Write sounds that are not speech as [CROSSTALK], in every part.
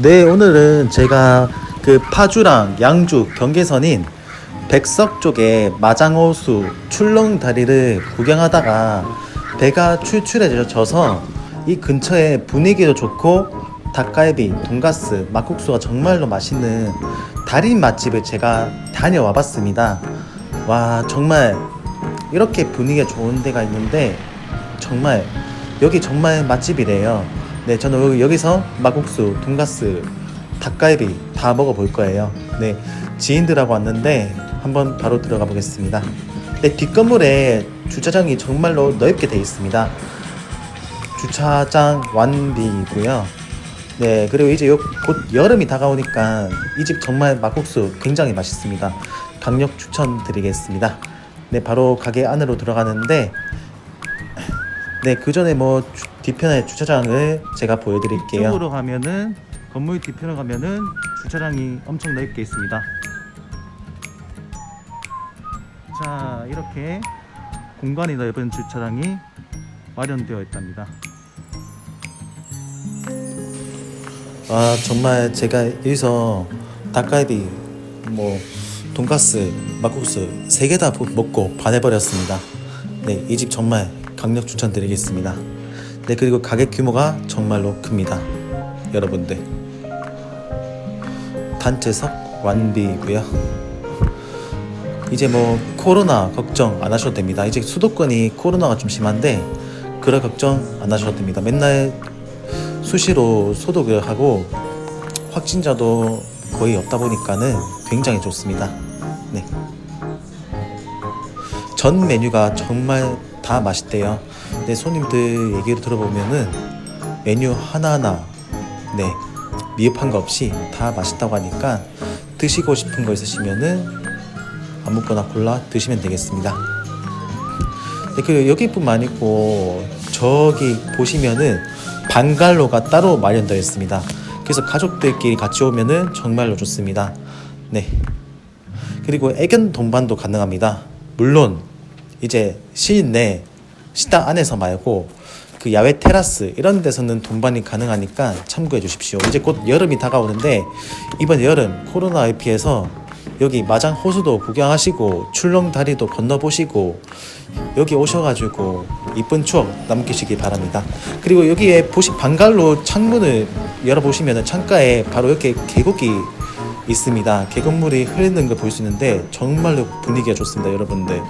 네, 오늘은 제가 그 파주랑 양주 경계선인 백석 쪽에 마장호수 출렁다리를 구경하다가 배가 출출해져서 이 근처에 분위기도 좋고 닭갈비, 돈가스, 막국수가 정말로 맛있는 달인 맛집을 제가 다녀와 봤습니다. 와, 정말 이렇게 분위기가 좋은 데가 있는데 정말 여기 정말 맛집이래요. 네, 저는 여기- 여기서 막국수, 돈가스, 닭갈비 다 먹어볼 거예요. 네, 지인들하고 왔는데 한번 바로 들어가 보겠습니다. 네, 뒷건물에 주차장이 정말로 넓게 돼 있습니다. 주차장 완비이고요. 네, 그리고 이제 요- 곧 여름이 다가오니까 이 집 정말 막국수 굉장히 맛있습니다. 강력 추천드리겠습니다. 네, 바로 가게 안으로 들어가는데 네, 그 전에 뭐 주- 뒤편에 주차장을 제가 보여드릴게요. 쪽으로 가면은 건물 뒤편으로 가면은 주차장이 엄청 넓게 있습니다. 자, 이렇게 공간이 넓은 주차장이 마련되어 있답니다. 아, 정말 제가 여기서 닭갈비, 뭐 돈가스, 막국수 세 개 다 먹고 반해버렸습니다. 네, 이 집 정말 강력 추천드리겠습니다. 네, 그리고 가격 규모가 정말로 큽니다. 여러분들. 단체석 완비고요. 이제 뭐 코로나 걱정 안 하셔도 됩니다. 이제 수도권이 코로나가 좀 심한데 그럴 걱정 안 하셔도 됩니다. 맨날 수시로 소독을 하고 확진자도 거의 없다 보니까는 굉장히 좋습니다. 네. 전 메뉴가 정말 다 맛있대요. 네, 손님들 얘기를 들어보면은 메뉴 하나하나 네 미흡한 거 없이 다 맛있다고 하니까 드시고 싶은 거 있으시면은 아무거나 골라 드시면 되겠습니다. 네, 그리고 여기뿐만 아니고 저기 보시면은 방갈로가 따로 마련되어 있습니다. 그래서 가족들끼리 같이 오면은 정말로 좋습니다. 네. 그리고 애견 동반도 가능합니다. 물론 이제 시내 식당 안에서 말고 그 야외 테라스 이런 데서는 동반이 가능하니까 참고해 주십시오. 이제 곧 여름이 다가오는데 이번 여름 코로나에 피해서 여기 마장 호수도 구경하시고 출렁다리도 건너보시고 여기 오셔가지고 이쁜 추억 남기시기 바랍니다. 그리고 여기에 보시 방갈로 창문을 열어보시면 창가에 바로 이렇게 계곡이 있습니다. 계곡물이 흐르는 걸 볼 수 있는데 정말로 분위기가 좋습니다, 여러분들.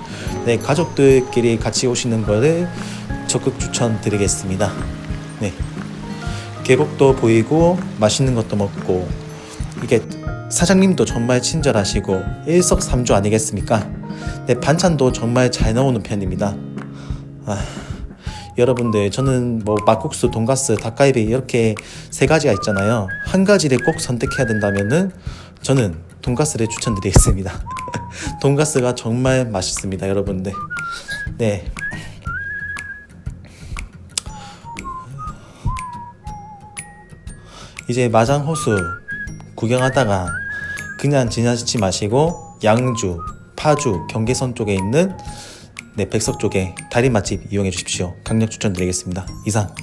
네, 가족들끼리 같이 오시는 거를 적극 추천드리겠습니다. 네. 계곡도 보이고 맛있는 것도 먹고 이게 사장님도 정말 친절하시고 일석삼조 아니겠습니까? 네, 반찬도 정말 잘 나오는 편입니다. 아, 여러분들 저는 뭐 막국수, 돈가스, 닭갈비 이렇게 세 가지가 있잖아요. 한 가지를 꼭 선택해야 된다면은 저는 돈가스를 추천드리겠습니다. [LAUGHS] 돈가스가 정말 맛있습니다, 여러분들. 네. 이제 마장호수 구경하다가 그냥 지나치지 마시고 양주, 파주, 경계선 쪽에 있는 네, 백석 쪽에 다리 맛집 이용해 주십시오. 강력 추천드리겠습니다. 이상